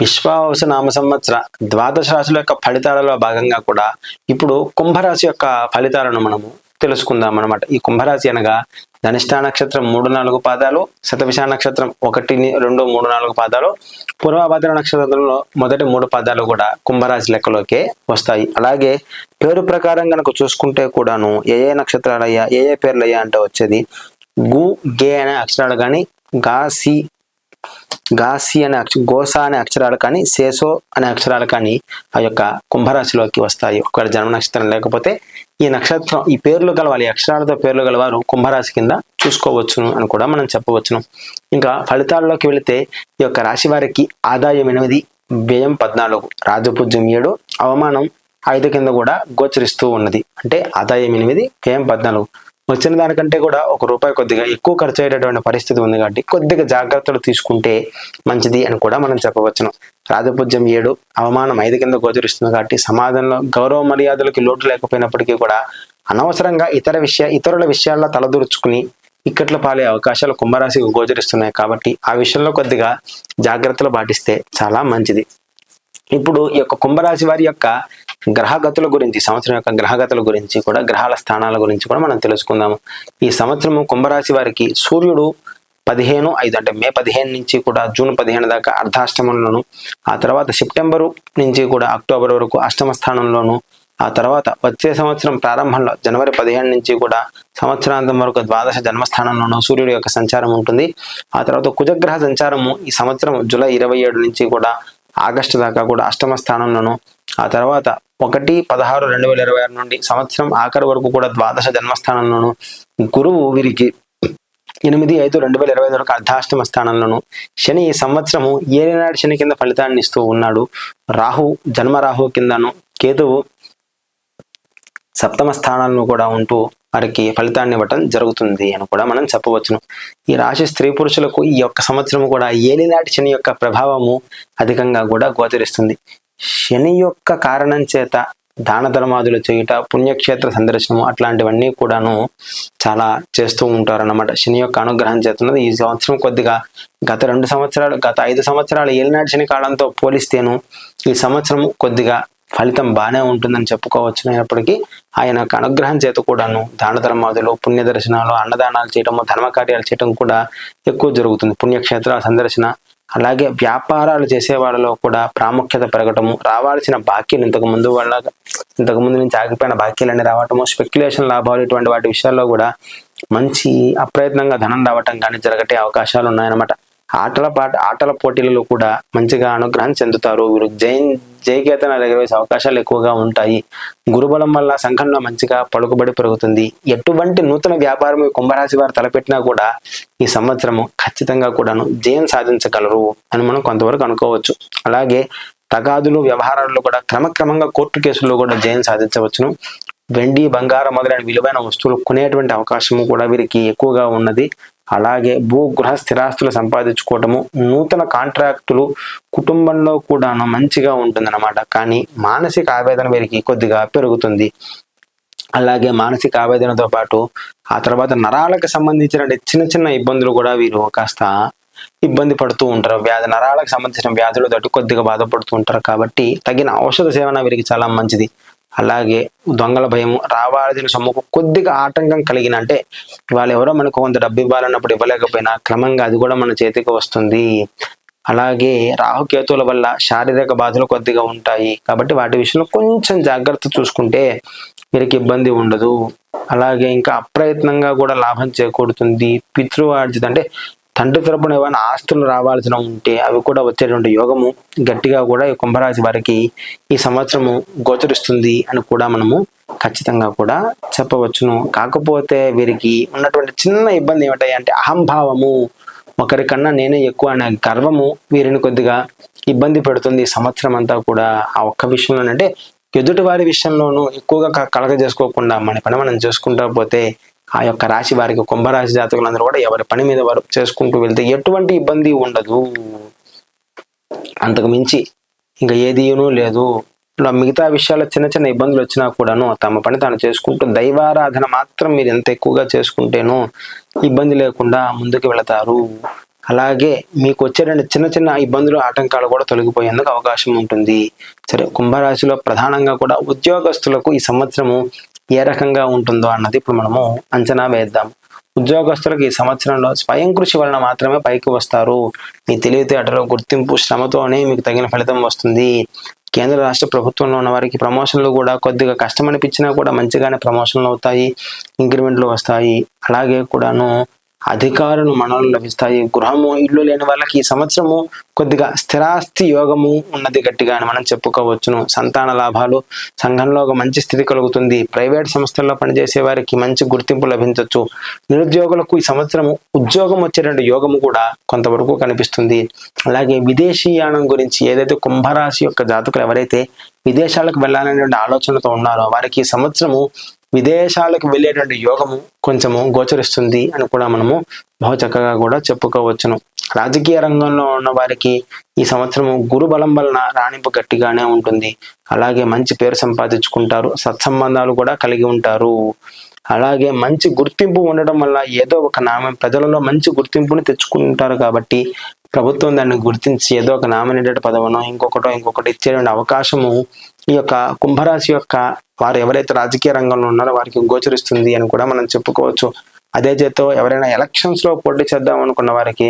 విశ్వావస నామ సంవత్సర ద్వాదశ రాశుల యొక్క ఫలితాలలో భాగంగా కూడా ఇప్పుడు కుంభరాశి యొక్క ఫలితాలను మనము తెలుసుకుందాం అనమాట ఈ కుంభరాశి అనగా ధనిష్టా నక్షత్రం మూడు నాలుగు పాదాలు శతవిషా నక్షత్రం ఒకటి రెండు మూడు నాలుగు పాదాలు పూర్వభద్ర నక్షత్రంలో మొదటి మూడు పాదాలు కూడా కుంభరాశి లెక్కలోకే వస్తాయి. అలాగే పేరు ప్రకారం కనుక చూసుకుంటే కూడాను ఏ ఏ నక్షత్రాలయ్యా ఏ ఏ పేర్లయ్యా అంటే వచ్చేది గు గే అనే అక్షరాలు కానీ గా సి గాసి అనే అక్ష గోసా అనే అక్షరాలు కానీ శేషో అనే అక్షరాలు కానీ ఆ యొక్క కుంభరాశిలోకి వస్తాయి. ఒకవేళ జన్మ నక్షత్రం లేకపోతే ఈ నక్షత్రం ఈ పేర్లు గలవాలి ఈ అక్షరాలతో పేర్లు గలవారు కుంభరాశి కింద చూసుకోవచ్చును అని కూడా మనం చెప్పవచ్చును. ఇంకా ఫలితాల్లోకి వెళితే ఈ యొక్క రాశి వారికి ఆదాయం ఎనిమిది వ్యయం పద్నాలుగు రాజపూజ్యం ఏడు అవమానం ఐదు కింద కూడా గోచరిస్తూ ఉన్నది. అంటే ఆదాయం ఎనిమిది వ్యయం పద్నాలుగు. వచ్చిన దానికంటే కూడా ఒక రూపాయి కొద్దిగా ఎక్కువ ఖర్చు అయ్యేటటువంటి పరిస్థితి ఉంది కాబట్టి కొద్దిగా జాగ్రత్తలు తీసుకుంటే మంచిది అని కూడా మనం చెప్పవచ్చును. రాజపూజ్యం ఏడు అవమానం ఐదు కింద గోచరిస్తుంది కాబట్టి సమాజంలో గౌరవ మర్యాదలకి లోటు లేకపోయినప్పటికీ కూడా అనవసరంగా ఇతర విషయ ఇతరుల విషయాల్లో తలదూర్చుకుని ఇక్కట్ల పాలే అవకాశాలు కుంభరాశికి గోచరిస్తున్నాయి కాబట్టి ఆ విషయంలో కొద్దిగా జాగ్రత్తలు పాటిస్తే చాలా మంచిది. ఇప్పుడు ఈ యొక్క కుంభరాశి వారి యొక్క గ్రహగతుల గురించి సంవత్సరం యొక్క గ్రహగతుల గురించి కూడా గ్రహాల స్థానాల గురించి కూడా మనం తెలుసుకుందాము. ఈ సంవత్సరము కుంభరాశి వారికి సూర్యుడు పదిహేను ఐదు అంటే మే పదిహేను నుంచి కూడా జూన్ పదిహేను దాకా అర్ధాష్టమంలోను ఆ తర్వాత సెప్టెంబరు నుంచి కూడా అక్టోబర్ వరకు అష్టమ స్థానంలోను ఆ తర్వాత వచ్చే సంవత్సరం ప్రారంభంలో జనవరి పదిహేను నుంచి కూడా సంవత్సరాంతం వరకు ద్వాదశ జన్మస్థానంలోనూ సూర్యుడి యొక్క సంచారం ఉంటుంది. ఆ తర్వాత కుజగ్రహ సంచారము ఈ సంవత్సరం జూలై ఇరవై ఏడు నుంచి కూడా ఆగస్టు దాకా కూడా అష్టమ స్థానంలోను ఆ తర్వాత ఒకటి పదహారు రెండు వేల ఇరవై ఆరు నుండి సంవత్సరం ఆఖరి వరకు కూడా ద్వాదశ జన్మస్థానంలోను గురువు వీరికి ఎనిమిది ఐదు రెండు వేల ఇరవై ఐదు వరకు అర్ధాష్టమ స్థానంలోను శని ఈ సంవత్సరము ఏలినాడు శని కింద ఫలితాన్ని ఇస్తూ ఉన్నాడు. రాహు జన్మ రాహు కిందను కేతువు సప్తమ స్థానాలను కూడా ఉంటూ వారికి ఫలితాన్ని ఇవ్వటం జరుగుతుంది అని కూడా మనం చెప్పవచ్చును. ఈ రాశి స్త్రీ పురుషులకు ఈ యొక్క సంవత్సరం కూడా ఏలినాటి శని యొక్క ప్రభావము అధికంగా కూడా గోచరిస్తుంది. శని యొక్క కారణం చేత దాన ధర్మాదులు చేయుట పుణ్యక్షేత్ర సందర్శనము అట్లాంటివన్నీ కూడాను చాలా చేస్తూ ఉంటారు అన్నమాట శని యొక్క అనుగ్రహం చేస్తున్నది ఈ సంవత్సరం కొద్దిగా గత రెండు సంవత్సరాలు గత ఐదు సంవత్సరాలు ఏలినాటి శని కాలంతో పోలిస్తేను ఈ సంవత్సరం కొద్దిగా ఫలితం బాగానే ఉంటుందని చెప్పుకోవచ్చు. అయినప్పటికీ ఆయన యొక్క అనుగ్రహం చేత కూడాను దాన ధర్మాదులు పుణ్య దర్శనాలు అన్నదానాలు చేయటము ధర్మ కార్యాలు చేయటం కూడా ఎక్కువ జరుగుతుంది. పుణ్యక్షేత్రాల సందర్శన అలాగే వ్యాపారాలు చేసే వాళ్ళలో కూడా ప్రాముఖ్యత పెరగటము రావాల్సిన బాకీలు ఇంతకు ముందు వాళ్ళ ఇంతకు ముందు నుంచి ఆగిపోయిన బాకీలన్నీ రావటము స్పెక్యులేషన్ లాభాలు ఇటువంటి వాటి విషయాల్లో కూడా మంచి అప్రయత్నంగా ధనం రావటం కానీ జరగటే అవకాశాలు ఉన్నాయన్నమాట. ఆటల పాట ఆటల పోటీలలో కూడా మంచిగా అనుగ్రహం చెందుతారు. వీరు జైన్ జయకేతన ఎగరవేసే అవకాశాలు ఎక్కువగా ఉంటాయి. గురుబలం వల్ల సంఘంలో మంచిగా పలుకుబడి పెరుగుతుంది. ఎటువంటి నూతన వ్యాపారం కుంభరాశి వారు తలపెట్టినా కూడా ఈ సంవత్సరము ఖచ్చితంగా కూడాను జయం సాధించగలరు అని మనం కొంతవరకు అనుకోవచ్చు. అలాగే తగాదులు వ్యవహారాల్లో కూడా క్రమక్రమంగా కోర్టు కేసుల్లో కూడా జయం సాధించవచ్చును. వెండి బంగారం మొదలైన విలువైన వస్తువులు కొనేటువంటి అవకాశము కూడా వీరికి ఎక్కువగా ఉన్నది. అలాగే భూగృహ స్థిరాస్తులు సంపాదించుకోవటము నూతన కాంట్రాక్టులు కుటుంబంలో కూడాను మంచిగా ఉంటుందన్నమాట. కానీ మానసిక ఆవేదన వీరికి కొద్దిగా పెరుగుతుంది. అలాగే మానసిక ఆవేదనతో పాటు ఆ తర్వాత నరాలకు సంబంధించిన చిన్న చిన్న ఇబ్బందులు కూడా వీరు కాస్త ఇబ్బంది పడుతూ ఉంటారు. వ్యాధి నరాలకు సంబంధించిన వ్యాధులు తోటి కొద్దిగా బాధపడుతూ ఉంటారు. కాబట్టి తగిన ఔషధ సేవన వీరికి చాలా మంచిది. అలాగే దొంగల భయం రావాల్సిన సొమ్ముకు కొద్దిగా ఆటంకం కలిగిన అంటే వాళ్ళు ఎవరో మనకు కొంత డబ్బు ఇవ్వాలన్నప్పుడు ఇవ్వలేకపోయినా క్రమంగా అది కూడా మన చేతికి వస్తుంది. అలాగే రాహుకేతువుల వల్ల శారీరక బాధలు కొద్దిగా ఉంటాయి. కాబట్టి వాటి విషయంలో కొంచెం జాగ్రత్త చూసుకుంటే వీరికి ఇబ్బంది ఉండదు. అలాగే ఇంకా అప్రయత్నంగా కూడా లాభం చేకూరుతుంది. పితృవార్జిత అంటే తండ్రి తరపున ఏమైనా ఆస్తులు రావాల్సిన ఉంటే అవి కూడా వచ్చేటువంటి యోగము గట్టిగా కూడా ఈ కుంభరాశి వారికి ఈ సంవత్సరము గోచరిస్తుంది అని కూడా మనము ఖచ్చితంగా కూడా చెప్పవచ్చును. కాకపోతే వీరికి ఉన్నటువంటి చిన్న ఇబ్బంది ఏమిటాయి అంటే అహంభావము. ఒకరికన్నా నేనే ఎక్కువ అనే గర్వము వీరిని కొద్దిగా ఇబ్బంది పెడుతుంది సంవత్సరం అంతా కూడా. ఆ ఒక్క విషయంలోనంటే ఎదుటి వారి విషయంలోనూ ఎక్కువగా క- కలగ చేసుకోకుండా మన పని మనం చేసుకుంటా పోతే ఆ యొక్క రాశి వారికి కుంభరాశి జాతకులందరూ కూడా ఎవరి పని మీద వారు చేసుకుంటూ వెళ్తే ఎటువంటి ఇబ్బంది ఉండదు. అంతకు మించి ఇంకా ఏదీనూ లేదు. ఇలా మిగతా విషయాల్లో చిన్న చిన్న ఇబ్బందులు వచ్చినా కూడాను తమ పని తాను చేసుకుంటూ దైవారాధన మాత్రం మీరు ఎంత ఎక్కువగా చేసుకుంటేనో ఇబ్బంది లేకుండా ముందుకు వెళతారు. అలాగే మీకు వచ్చేటువంటి చిన్న చిన్న ఇబ్బందులు ఆటంకాలు కూడా తొలగిపోయేందుకు అవకాశం ఉంటుంది. సరే కుంభరాశిలో ప్రధానంగా కూడా ఉద్యోగస్తులకు ఈ సంవత్సరము ఏ రకంగా ఉంటుందో అన్నది ఇప్పుడు మనము అంచనా వేద్దాం. ఉద్యోగస్తులకు ఈ సంవత్సరంలో స్వయం కృషి వలన మాత్రమే పైకి వస్తారు. మీ తెలివితేటలో గుర్తింపు శ్రమతోనే మీకు తగిన ఫలితం వస్తుంది. కేంద్ర రాష్ట్ర ప్రభుత్వంలో ఉన్న వారికి ప్రమోషన్లు కూడా కొద్దిగా కష్టం అనిపించినా కూడా మంచిగానే ప్రమోషన్లు అవుతాయి ఇంక్రిమెంట్లు వస్తాయి. అలాగే కూడాను అధికారులు మనలు లభిస్తాయి గృహము ఇల్లు లేని వాళ్ళకి ఈ సంవత్సరము కొద్దిగా స్థిరాస్తి యోగము ఉన్నది గట్టిగా అని మనం చెప్పుకోవచ్చును. సంతాన లాభాలు సంఘంలో ఒక మంచి స్థితి కలుగుతుంది. ప్రైవేట్ సంస్థల్లో పనిచేసే వారికి మంచి గుర్తింపు లభించవచ్చు నిరుద్యోగులకు ఈ సంవత్సరము ఉద్యోగం వచ్చేటువంటి యోగము కూడా కొంతవరకు కనిపిస్తుంది. అలాగే విదేశీయానం గురించి ఏదైతే కుంభరాశి యొక్క జాతకులు ఎవరైతే విదేశాలకు వెళ్ళాలనేటువంటి ఆలోచనతో ఉన్నారో వారికి ఈ సంవత్సరము విదేశాలకు వెళ్ళేటువంటి యోగము కొంచెము గోచరిస్తుంది అని కూడా మనము బహు చక్కగా కూడా చెప్పుకోవచ్చును. రాజకీయ రంగంలో ఉన్న వారికి ఈ సంవత్సరము గురు బలం వలన రాణింపు గట్టిగానే ఉంటుంది. అలాగే మంచి పేరు సంపాదించుకుంటారు సత్సంబంధాలు కూడా కలిగి ఉంటారు. అలాగే మంచి గుర్తింపు ఉండడం వల్ల ఏదో ఒక నామం ప్రజలలో మంచి గుర్తింపుని తెచ్చుకుంటారు కాబట్టి ప్రభుత్వం దాన్ని గుర్తించి ఏదో ఒక నామినేటెడ్ పదవనో ఇంకొకటో ఇంకొకటి ఇచ్చేటువంటి అవకాశము ఈ యొక్క కుంభరాశి యొక్క వారు ఎవరైతే రాజకీయ రంగంలో ఉన్నారో వారికి గోచరిస్తుంది అని కూడా మనం చెప్పుకోవచ్చు. అదే చేతో ఎవరైనా ఎలక్షన్స్లో పోటీ చేద్దాం అనుకున్న వారికి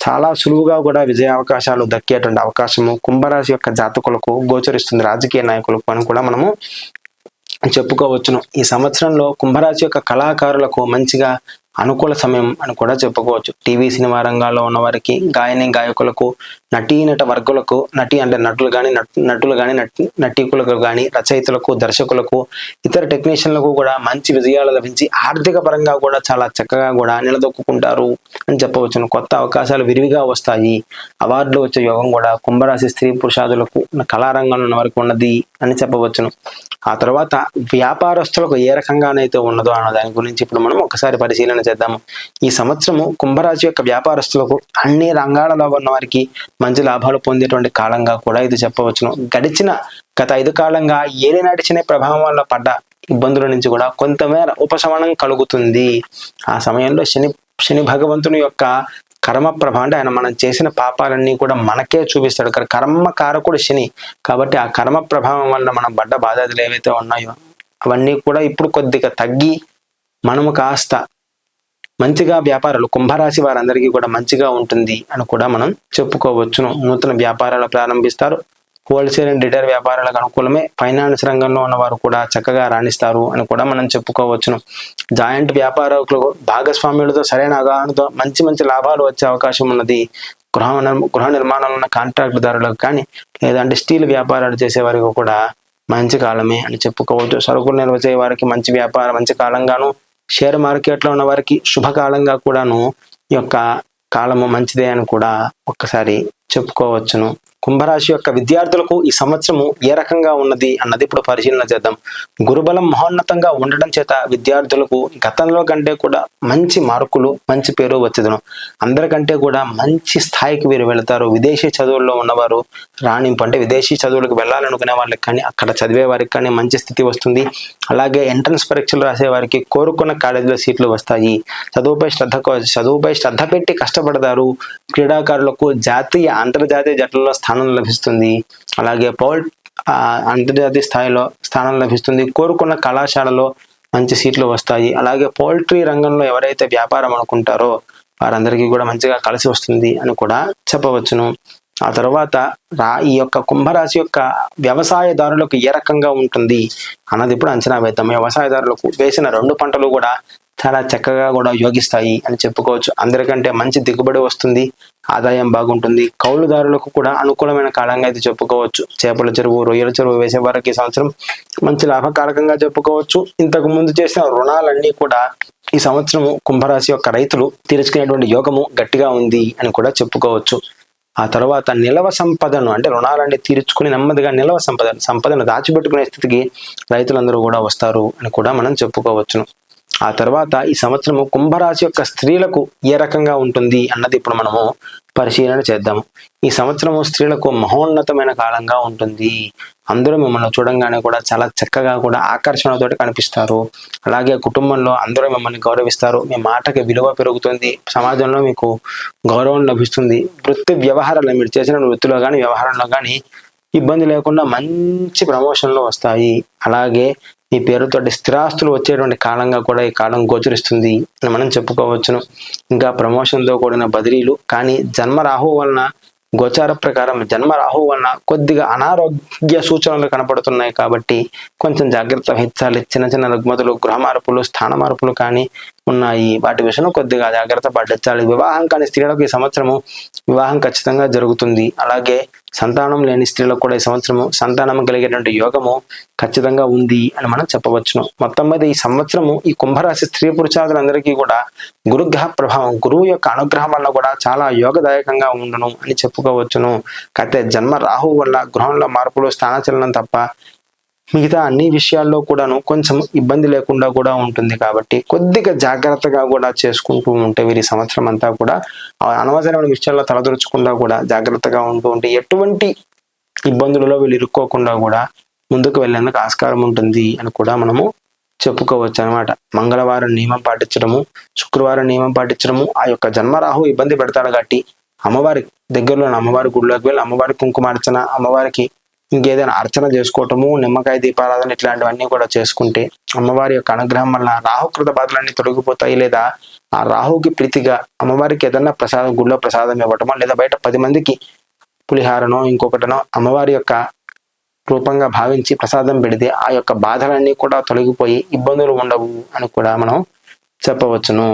చాలా సులువుగా కూడా విజయ అవకాశాలు దక్కేటువంటి అవకాశము కుంభరాశి యొక్క జాతకులకు గోచరిస్తుంది రాజకీయ నాయకులకు అని కూడా మనము చెప్పుకోవచ్చును. ఈ సంవత్సరంలో కుంభరాశి యొక్క కళాకారులకు మంచిగా అనుకూల సమయం అని కూడా చెప్పుకోవచ్చు. టీవీ సినిమా రంగాల్లో ఉన్నవారికి గాయని గాయకులకు నటీనట వర్గులకు నటి అంటే నటులు కానీ నటులు కానీ నటీకులకు కానీ రచయితలకు దర్శకులకు ఇతర టెక్నీషియన్లకు కూడా మంచి విజయాలు లభించి ఆర్థిక పరంగా కూడా చాలా చక్కగా కూడా నిలదొక్కుంటారు అని చెప్పవచ్చును. కొత్త అవకాశాలు విరివిగా వస్తాయి. అవార్డులు వచ్చే యోగం కూడా కుంభరాశి స్త్రీ పురుషాదులకు కళారంగంలో ఉన్న వారికి ఉన్నది. అని చెప్పవచ్చును. ఆ తర్వాత వ్యాపారస్తులకు ఏ రకంగానైతే ఉన్నదో అన్న దాని గురించి ఇప్పుడు మనం ఒకసారి పరిశీలన చేద్దాము. ఈ సంవత్సరము కుంభరాశి యొక్క వ్యాపారస్తులకు అన్ని రంగాలలో ఉన్న వారికి మంచి లాభాలు పొందేటువంటి కాలంగా కూడా ఇది చెప్పవచ్చును. గడిచిన గత ఐదు కాలంగా ఏలి నడిచిన ప్రభావం వల్ల పడ్డ ఇబ్బందుల నుంచి కూడా కొంతమేర ఉపశమనం కలుగుతుంది. ఆ సమయంలో శని శని భగవంతుని యొక్క కర్మప్రభ అంటే ఆయన మనం చేసిన పాపాలన్నీ కూడా మనకే చూపిస్తాడు. కర్మ కారకుడు శని. కాబట్టి ఆ కర్మ ప్రభావం వల్ల మనం పడ్డ బాధ్యతలు ఏవైతే ఉన్నాయో అవన్నీ కూడా ఇప్పుడు కొద్దిగా తగ్గి మనము కాస్త మంచిగా వ్యాపారాలు కుంభరాశి వారందరికీ కూడా మంచిగా ఉంటుంది అని కూడా మనం చెప్పుకోవచ్చును. నూతన వ్యాపారాలు ప్రారంభిస్తారు. హోల్సేల్ అండ్ రిటైల్ వ్యాపారాలకు అనుకూలమే. ఫైనాన్స్ రంగంలో ఉన్నవారు కూడా చక్కగా రాణిస్తారు అని కూడా మనం చెప్పుకోవచ్చును. జాయింట్ వ్యాపారకులు భాగస్వామ్యులతో సరైన అవగాహనతో మంచి మంచి లాభాలు వచ్చే అవకాశం ఉన్నది. గృహ గృహ నిర్మాణంలో ఉన్న కాంట్రాక్టుదారులకు కానీ లేదంటే స్టీల్ వ్యాపారాలు చేసే వారికి కూడా మంచి కాలమే అని చెప్పుకోవచ్చు. సరుకులు నిల్వ చేయ వారికి మంచి వ్యాపారం మంచి కాలంగాను షేర్ మార్కెట్లో ఉన్న వారికి శుభకాలంగా కూడాను ఈ యొక్క కాలము మంచిదే అని కూడా ఒక్కసారి చెప్పుకోవచ్చును. కుంభరాశి యొక్క విద్యార్థులకు ఈ సంవత్సరము ఏ రకంగా ఉన్నది అన్నది ఇప్పుడు పరిశీలన చేద్దాం. గురుబలం మహోన్నతంగా ఉండడం చేత విద్యార్థులకు గతంలో కంటే కూడా మంచి మార్కులు మంచి పేరు వచ్చేదను. అందరికంటే కూడా మంచి స్థాయికి వీరు వెళతారు. విదేశీ చదువుల్లో ఉన్నవారు రాణింపు అంటే విదేశీ చదువులకు వెళ్ళాలనుకునే వాళ్ళకి కానీ అక్కడ చదివే వారికి కానీ మంచి స్థితి వస్తుంది. అలాగే ఎంట్రన్స్ పరీక్షలు రాసే వారికి కోరుకున్న కాలేజీలో సీట్లు వస్తాయి. చదువుపై శ్రద్ధ చదువుపై శ్రద్ధ పెట్టి కష్టపడతారు. క్రీడాకారులకు జాతీయ అంతర్జాతీయ జట్లలో స్థానం లభిస్తుంది. అలాగే పౌల్ అంతర్జాతీయ స్థాయిలో స్థానం లభిస్తుంది. కోరుకున్న కళాశాలలో మంచి సీట్లు వస్తాయి. అలాగే పౌల్ట్రీ రంగంలో ఎవరైతే వ్యాపారం అనుకుంటారో వారందరికీ కూడా మంచిగా కలిసి వస్తుంది అని కూడా చెప్పవచ్చును. ఆ తర్వాత రా ఈ యొక్క కుంభరాశి యొక్క వ్యవసాయదారులకు ఏ రకంగా ఉంటుంది అన్నది ఇప్పుడు అంచనా వేద్దాం. వ్యవసాయదారులకు వేసిన రెండు పంటలు కూడా చాలా చక్కగా కూడా యోగిస్తాయి అని చెప్పుకోవచ్చు. అందరికంటే మంచి దిగుబడి వస్తుంది. ఆదాయం బాగుంటుంది. కౌలుదారులకు కూడా అనుకూలమైన కాలంగా ఇది చెప్పుకోవచ్చు. చేపల చెరువు రొయ్యల చెరువు వేసే వారికి సంవత్సరం మంచి లాభకారకంగా చెప్పుకోవచ్చు. ఇంతకు ముందు చేసిన రుణాలన్నీ కూడా ఈ సంవత్సరం కుంభరాశి యొక్క రైతులు తీర్చుకునేటువంటి యోగము గట్టిగా ఉంది అని కూడా చెప్పుకోవచ్చు. ఆ తర్వాత నిలవ సంపదను అంటే రుణాలన్నీ తీర్చుకుని నెమ్మదిగా నిలవ సంపద సంపదను దాచిపెట్టుకునే స్థితికి రైతులందరూ కూడా వస్తారు అని కూడా మనం చెప్పుకోవచ్చును. ఆ తర్వాత ఈ సంవత్సరము కుంభరాశి యొక్క స్త్రీలకు ఏ రకంగా ఉంటుంది అన్నది ఇప్పుడు మనము పరిశీలన చేద్దాము. ఈ సంవత్సరము స్త్రీలకు మహోన్నతమైన కాలంగా ఉంటుంది. అందరూ మిమ్మల్ని చూడంగానే కూడా చాలా చక్కగా కూడా ఆకర్షణతోటి కనిపిస్తారు. అలాగే కుటుంబంలో అందరూ మిమ్మల్ని గౌరవిస్తారు. మీ మాటకి విలువ పెరుగుతుంది. సమాజంలో మీకు గౌరవం లభిస్తుంది. వృత్తి వ్యవహారాలు మీరు చేసిన వృత్తిలో కానీ వ్యవహారంలో కానీ ఇబ్బంది లేకుండా మంచి ప్రమోషన్లు వస్తాయి. అలాగే నీ పేరుతో స్థిరాస్తులు వచ్చేటువంటి కాలంగా కూడా ఈ కాలం గోచరిస్తుంది అని మనం చెప్పుకోవచ్చును. ఇంకా ప్రమోషన్తో కూడిన బదిలీలు కానీ జన్మ రాహు వలన గోచార ప్రకారం జన్మ రాహు వలన కొద్దిగా అనారోగ్య సూచనలు కనపడుతున్నాయి కాబట్టి కొంచెం జాగ్రత్త వహించాలి. చిన్న చిన్న రుగ్మతులు గృహ మార్పులు స్థాన మార్పులు కానీ ఉన్నాయి. వాటి విషయంలో కొద్దిగా జాగ్రత్త పట్టించాలి వివాహం కాని స్త్రీలకు ఈ సంవత్సరము వివాహం ఖచ్చితంగా జరుగుతుంది. అలాగే సంతానం లేని స్త్రీలకు కూడా ఈ సంవత్సరము సంతానం కలిగేటువంటి యోగము ఖచ్చితంగా ఉంది అని మనం చెప్పవచ్చును. మొత్తం మీద ఈ సంవత్సరము ఈ కుంభరాశి స్త్రీ పురుషాదులందరికీ కూడా గురుగ్రహ ప్రభావం గురువు యొక్క అనుగ్రహం వల్ల కూడా చాలా యోగదాయకంగా ఉండను అని చెప్పుకోవచ్చును. అయితే జన్మ రాహు వల్ల గృహంలో మార్పులు స్థానచలనం తప్ప మిగతా అన్ని విషయాల్లో కూడాను కొంచెం ఇబ్బంది లేకుండా కూడా ఉంటుంది కాబట్టి కొద్దిగా జాగ్రత్తగా కూడా చేసుకుంటూ ఉంటే వీరి సంవత్సరం అంతా కూడా ఆ అనవసరమైన విషయాల్లో తలదొరచకుండా కూడా జాగ్రత్తగా ఉంటూ ఉంటే ఎటువంటి ఇబ్బందులలో వీళ్ళు ఇరుక్కోకుండా కూడా ముందుకు వెళ్ళేందుకు ఆస్కారం ఉంటుంది అని కూడా మనము చెప్పుకోవచ్చు అనమాట మంగళవారం నియమం పాటించడము శుక్రవారం నియమం పాటించడము ఆ యొక్క జన్మరాహు ఇబ్బంది పెడతాడు కాబట్టి అమ్మవారి దగ్గరలో ఉన్న అమ్మవారి గుడిలోకి వెళ్ళి అమ్మవారి కుంకుమార్చన అమ్మవారికి ఇంకేదైనా అర్చన చేసుకోవటము నిమ్మకాయ దీపారాధన ఇట్లాంటివన్నీ కూడా చేసుకుంటే అమ్మవారి యొక్క అనుగ్రహం వల్ల రాహుకృత బాధలన్నీ తొలగిపోతాయి లేదా ఆ రాహుకి ప్రీతిగా అమ్మవారికి ఏదన్నా ప్రసాదం గుళ్ళో ప్రసాదం ఇవ్వటమో లేదా బయట పది మందికి పులిహారనో ఇంకొకటనో అమ్మవారి యొక్క రూపంగా భావించి ప్రసాదం పెడితే ఆ యొక్క బాధలన్నీ కూడా తొలగిపోయి ఇబ్బందులు ఉండవు అని కూడా మనం చెప్పవచ్చును.